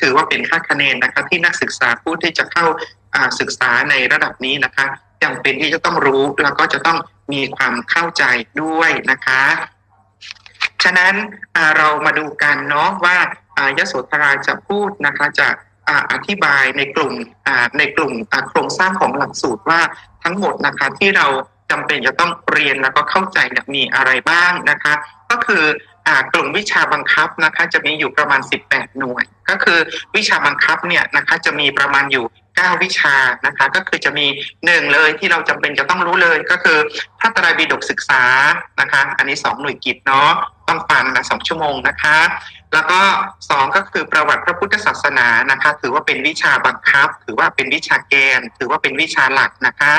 ถือว่าเป็นค่าคะแนนนะคะที่นักศึกษาผู้ที่จะเข้าศึกษาในระดับนี้นะคะจำเป็นที่จะต้องรู้แล้วก็จะต้องมีความเข้าใจด้วยนะคะ ฉะนั้นเรามาดูกันเนาะว่ายโสธราจะพูดนะคะจะอธิบายในกลุ่มในกลุ่มโครงสร้างของหลักสูตรว่าทั้งหมดนะคะที่เราจำเป็นจะต้องเรียนแล้วก็เข้าใจมีอะไรบ้างนะคะ ก็คือ กลุ่มวิชาบังคับนะคะจะมีอยู่ประมาณ 18 หน่วย ก็คือวิชาบังคับเนี่ยนะคะจะมีประมาณอยู่ 9 วิชานะคะก็คือจะมีหนึ่งเลยที่เราจำเป็นจะต้องรู้เลยก็คือพระไตรปิฎกศึกษานะคะอันนี้ 2 หน่วยกิจเนาะต้องฟังนะสองชั่วโมงนะคะ แล้วก็สองก็คือประวัติพระพุทธศาสนานะคะ ถือว่าเป็นวิชาบังคับ ถือว่าเป็นวิชาแกน ถือว่าเป็นวิชาหลักนะคะ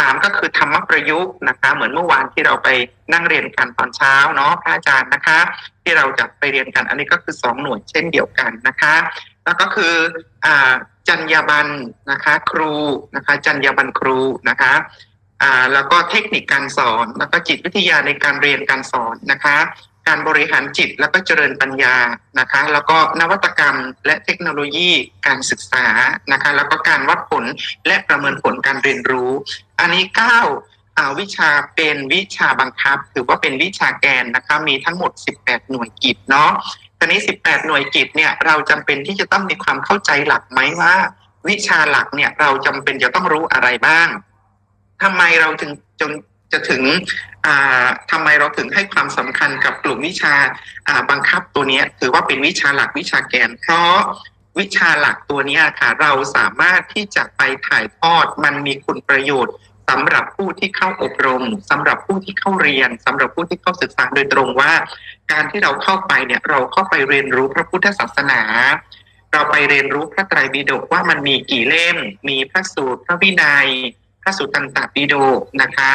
สามก็คือธรรมประยุกต์นะคะ เหมือนเมื่อวานที่เราไปนั่งเรียนกันตอนเช้าเนาะพระอาจารย์นะคะ ที่เราจะไปเรียนกันอันนี้ก็คือสองหน่วยเช่นเดียวกันนะคะ แล้วก็คืออจรรยาบรรณนะคะครูนะคะจรรยาบรรณครูนะคะแล้วก็เทคนิคการสอนแล้วก็จิตวิทยาในการเรียนการสอนนะคะ การบริหารจิตแล้วก็เจริญปัญญานะคะ แล้วก็นวัตกรรมและเทคโนโลยีการศึกษานะคะ แล้วก็การวัดผลและประเมินผลการเรียนรู้ อันนี้เก้าวิชาเป็นวิชาบังคับถือว่าเป็นวิชาแกนนะคะมีทั้งหมด 18 หน่วยกิจเนาะตอนนี้ 18 หน่วยกิจเนี่ยเราจำเป็นที่จะต้องมีความเข้าใจหลักไหมว่า วิชาหลักเนี่ยเราจำเป็นจะต้องรู้อะไรบ้างทำไมเราถึงจน จะถึงอ่าทำไมเราถึงให้ความสำคัญกับกลุ่มวิชาบังคับตัวนี้ถือว่าเป็นวิชาหลักวิชาแกน เพราะวิชาหลักตัวนี้ค่ะเราสามารถที่จะไปถ่ายทอดมันมีคุณประโยชน์สำหรับผู้ที่เข้าอบรมสำหรับผู้ที่เข้าเรียนสำหรับผู้ที่เข้าศึกษาโดยตรงว่า การที่เราเข้าไปเนี่ยเราเข้าไปเรียนรู้พระพุทธศาสนา เราไปเรียนรู้พระไตรปิฎกว่ามันมีกี่เล่ม มีพระสูตรพระวินัย พระสุตตันตปิฎกนะคะ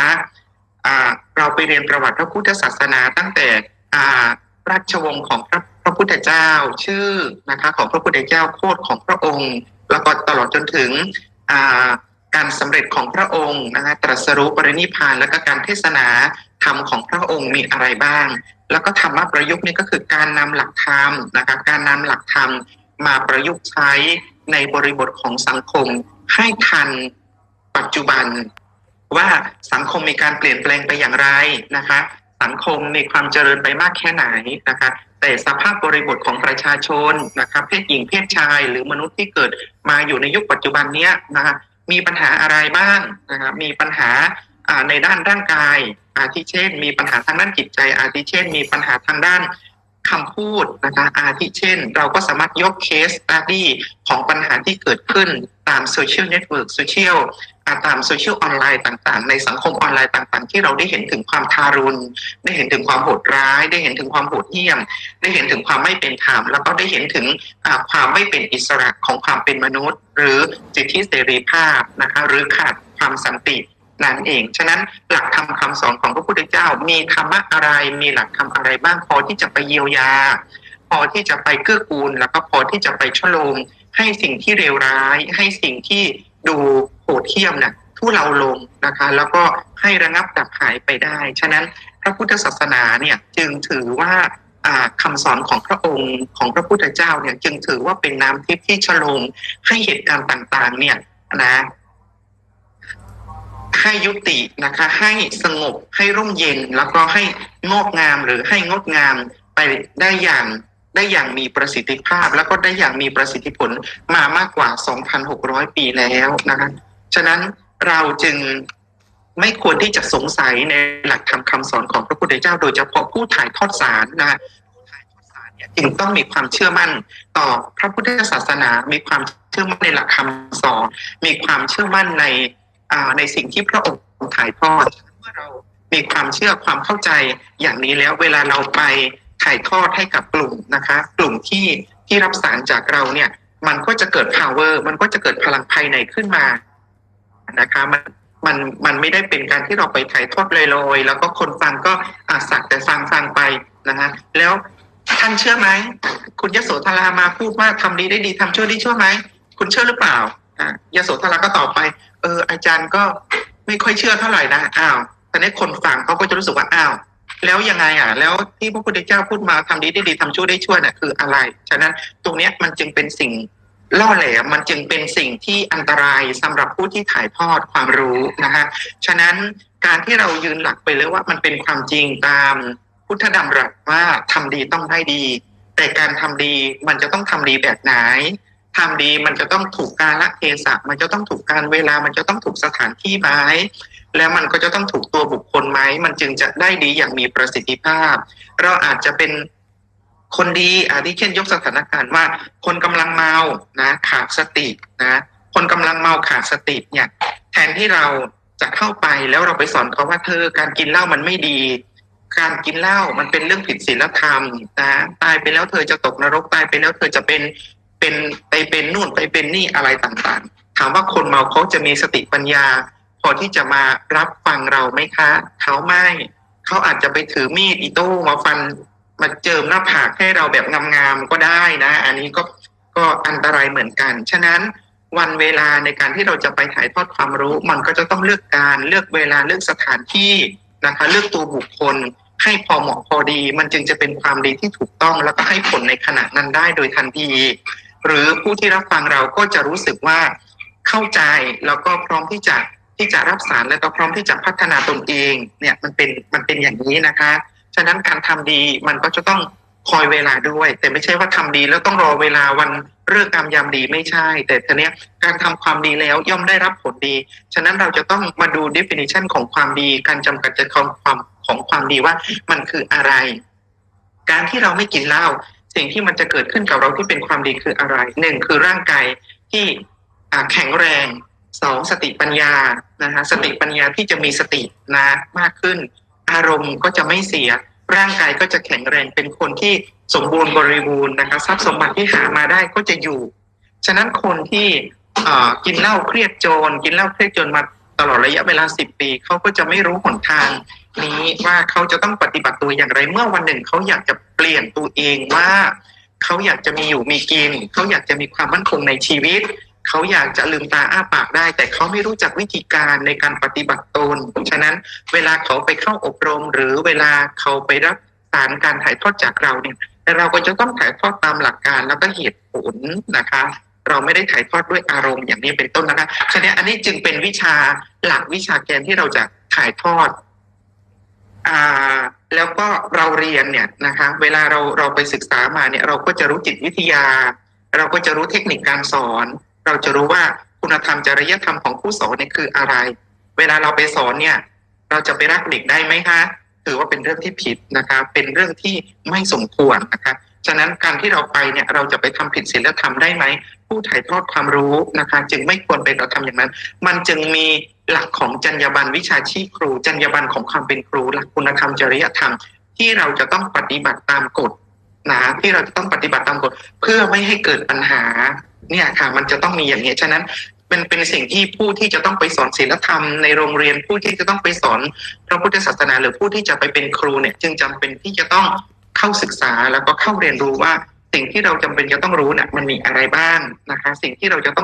เราไปเรียนประวัติพระพุทธศาสนาตั้งแต่ราชวงศ์ของพระพระพุทธเจ้าชื่อนะคะของพระพุทธเจ้าโคดของพระองค์ แล้วก็ตลอดจนถึงการสำเร็จของพระองค์นะคะตรัสรู้ปรินิพาน แล้วก็การเทศนาธรรมของพระองค์มีอะไรบ้าง แล้วก็ธรรมะประยุกต์นี่ก็คือการนำหลักธรรมนะคะการนำหลักธรรมมาประยุกต์ใช้ในบริบทของสังคมให้ทันปัจจุบัน ว่าสังคมมีการเปลี่ยนแปลงไปอย่างไรนะคะ สังคมมีความเจริญไปมากแค่ไหนนะคะ แต่สภาพบริบทของประชาชนนะคะเพศหญิงเพศชาย หรือมนุษย์ที่เกิดมาอยู่ในยุคปัจจุบันเนี้ยนะคะมีปัญหาอะไรบ้างนะคะมีปัญหาในด้านร่างกาย อาทิเช่น มีปัญหาทางด้านจิตใจ อาทิเช่น มีปัญหาทางด้าน คำพูดนะคะอาทิเช่น เราก็สามารถยกเคสตัดดี้ของปัญหาที่เกิดขึ้นตามโซเชียลเน็ตเวิร์กโซเชียลตามโซเชียลออนไลน์ต่างๆ ในสังคมออนไลน์ต่าง ๆ ที่เราได้เห็นถึงความทารุณ ได้เห็นถึงความโหดร้าย ได้เห็นถึงความโหดเหี้ยม ได้เห็นถึงความไม่เป็นธรรม แล้วก็ได้เห็นถึงความไม่เป็นอิสระของความเป็นมนุษย์ หรือสิทธิเสรีภาพนะคะหรือขาดความสันติ นั่นเอง ฉะนั้นหลักธรรมคำสอนของพระพุทธเจ้า มีธรรมะอะไร มีหลักธรรมอะไรบ้างพอที่จะไปเยียวยา พอที่จะไปเกื้อกูล แล้วก็พอที่จะไปชโลม ให้สิ่งที่เลวร้าย ให้สิ่งที่ดูโหดเหี้ยมน่ะทุเลาลงนะคะ แล้วก็ให้ระงับดับหายไปได้ ฉะนั้นพระพุทธศาสนาเนี่ยจึงถือว่าอ่าคำสอนของพระองค์ของพระพุทธเจ้าเนี่ยจึงถือว่าเป็นน้ำทิพย์ที่ชโลมให้เหตุการณ์ต่างๆเนี่ยนะ ให้ยุตินะคะ ให้สงบให้ร่มเย็น แล้วก็ให้งอกงามหรือให้งดงามไปได้อย่างได้อย่างมีประสิทธิภาพ แล้วก็ได้อย่างมีประสิทธิผลมามากกว่า 2,600 ปีแล้วนะคะฉะนั้นเราจึงไม่ควรที่จะสงสัยในหลักธรรมคำสอนของพระพุทธเจ้า โดยเฉพาะผู้ถ่ายทอดสารนะผู้ถ่ายทอดสารเนี่ยจึงต้องมีความเชื่อมั่นต่อพระพุทธศาสนา มีความเชื่อมั่นในหลักคำสอน มีความเชื่อมั่นใน ในสิ่งที่พระองค์ถ่ายทอดเมื่อเรามีความเชื่อความเข้าใจอย่างนี้แล้วเวลาเราไปถ่ายทอดให้กับกลุ่มนะคะ กลุ่มที่ที่รับสารจากเราเนี่ย มันก็จะเกิด power มันก็จะเกิดพลังภายในขึ้นมานะคะ มันมันมันไม่ได้เป็นการที่เราไปถ่ายทอดลอยๆแล้วก็คนฟังก็อาสักแต่ฟังฟังไปนะคะแล้วท่านเชื่อไหมคุณยโสธรามาพูดว่าทำดีได้ดีทำชั่วได้ชั่วไหมคุณเชื่อหรือเปล่าอะยโสธราก็ตอบไป เอออาจารย์ก็ไม่ค่อยเชื่อเท่าไหร่นะอ้าวแตอนนี้คนฟังเขาก็จะรู้สึกว่าอ้าวแล้วยังไงอะ แล้วที่พระพุทธเจ้าพูดมาทำดีได้ดีทำชั่วได้ชั่วน่ะคืออะไร ฉะนั้นตรงเนี้ยมันจึงเป็นสิ่งล่อแหลมมันจึงเป็นสิ่งที่อันตรายสำหรับผู้ที่ถ่ายทอดความรู้นะฮะฉะนั้นการที่เรายืนหลักไปเลยว่ามันเป็นความจริงตามพุทธดำรัสว่าทำดีต้องได้ดี แต่การทำดีมันจะต้องทำดีแบบไหน ทำดีมันจะต้องถูกกาลเทศะมันจะต้องถูกการเวลามันจะต้องถูกสถานที่ไหมแล้วมันก็จะต้องถูกตัวบุคคลไหมมันจึงจะได้ดีอย่างมีประสิทธิภาพ เราอาจจะเป็นคนดีอาทิเช่นยกสถานการณ์ว่า คนกำลังเมานะขาดสตินะ คนกำลังเมาขาดสติเนี่ยแทนที่เราจะเข้าไปแล้วเราไปสอนเขาว่าเธอการกินเหล้ามันไม่ดี การกินเหล้ามันเป็นเรื่องผิดศีลธรรมนะตายไปแล้วเธอจะตกนรกตายไปแล้วเธอจะเป็น เป็นไปเป็นนู่นไปเป็นนี่อะไรต่างๆ ถามว่าคนเมาเขาจะมีสติปัญญา พอที่จะมารับฟังเราไหมคะ เขาไม่เขาอาจจะไปถือมีดอิโต้มาฟันมาเจิมหน้าผากให้เราแบบงามๆก็ได้นะ อันนี้ก็ก็อันตรายเหมือนกัน ฉะนั้นวันเวลาในการที่เราจะไปถ่ายทอดความรู้ มันก็จะต้องเลือกการเลือกเวลาเลือกสถานที่นะคะ เลือกตัวบุคคลให้พอเหมาะพอดี มันจึงจะเป็นความดีที่ถูกต้องแล้วก็ให้ผลในขณะนั้นได้โดยทันที หรือผู้ที่รับฟังเราก็จะรู้สึกว่าเข้าใจแล้วก็พร้อมที่จะที่จะรับสารและก็พร้อมที่จะพัฒนาตนเองเนี่ยมันเป็นมันเป็นอย่างนี้นะคะ ฉะนั้นการทำดีมันก็จะต้องคอยเวลาด้วย แต่ไม่ใช่ว่าทำดีแล้วต้องรอเวลาวันเลิกงามยามดีไม่ใช่ แต่ทีเนี้ยการทำความดีแล้วย่อมได้รับผลดี ฉะนั้นเราจะต้องมาดู definition ของความดี การจำกัดใจความความของความดีว่ามันคืออะไร การที่เราไม่กินเหล้า สิ่งที่มันจะเกิดขึ้นกับเราที่เป็นความดีคืออะไรหนึ่งคือร่างกายที่แข็งแรงสองสติปัญญานะคะสติปัญญาที่จะมีสตินะมากขึ้น อารมณ์ก็จะไม่เสีย ร่างกายก็จะแข็งแรงเป็นคนที่สมบูรณ์บริบูรณ์นะคะทรัพย์สมบัติที่หามาได้ก็จะอยู่ ฉะนั้นคนที่กินเหล้าเครียดโจรกินเหล้าเครียดโจรมาตลอดระยะเวลาสิบปีเขาก็จะไม่รู้หนทางนี้ว่าเขาจะต้องปฏิบัติตัวอย่างไร เมื่อวันหนึ่งเขาอยากจะ เปลี่ยนตัวเองว่าเขาอยากจะมีอยู่มีกิน เขาอยากจะมีความมั่นคงในชีวิต เขาอยากจะลืมตาอ้าปากได้ แต่เขาไม่รู้จักวิธีการในการปฏิบัติตน ฉะนั้นเวลาเขาไปเข้าอบรม หรือเวลาเขาไปรับสารการถ่ายทอดจากเราเนี่ยแต่เราก็จะต้องถ่ายทอดตามหลักการแล้วก็เหตุผลนะคะเราไม่ได้ถ่ายทอดด้วยอารมณ์อย่างนี้เป็นต้นนะคะฉะนั้นอันนี้จึงเป็นวิชาหลักวิชาแกนที่เราจะถ่ายทอด อ่า แล้วก็เราเรียนเนี่ยนะคะ เวลาเราเราไปศึกษามาเนี่ยเราก็จะรู้จิตวิทยา เราก็จะรู้เทคนิคการสอน เราจะรู้ว่าคุณธรรมจริยธรรมของผู้สอนเนี่ยคืออะไร เวลาเราไปสอนเนี่ย เราจะไปรักเด็กได้ไหมคะถือว่าเป็นเรื่องที่ผิดนะคะ เป็นเรื่องที่ไม่สมควรนะคะฉะนั้นการที่เราไปเนี่ยเราจะไปทำผิดศีลธรรมได้ไหม ผู้ถ่ายทอดความรู้นะคะ จึงไม่ควรไปกระทำอย่างนั้น มันจึงมี หลักของจรรยาบรรณวิชาชีพครู จรรยาบรรณของความเป็นครู หลักคุณธรรมจริยธรรม ที่เราจะต้องปฏิบัติตามกฎนะที่เราจะต้องปฏิบัติตามกฎเพื่อไม่ให้เกิดปัญหาเนี่ยค่ะ มันจะต้องมีอย่างนี้ฉะนั้นเป็นเป็นสิ่งที่ผู้ที่จะต้องไปสอนศีลธรรมในโรงเรียนผู้ที่จะต้องไปสอนพระพุทธศาสนาหรือผู้ที่จะไปเป็นครูเนี่ยจึงจำเป็นที่จะต้องเข้าศึกษาแล้วก็เข้าเรียนรู้ว่า สิ่งที่เราจำเป็นจะต้องรู้เนี่ยมันมีอะไรบ้างนะคะ สิ่งที่เราจะต้อง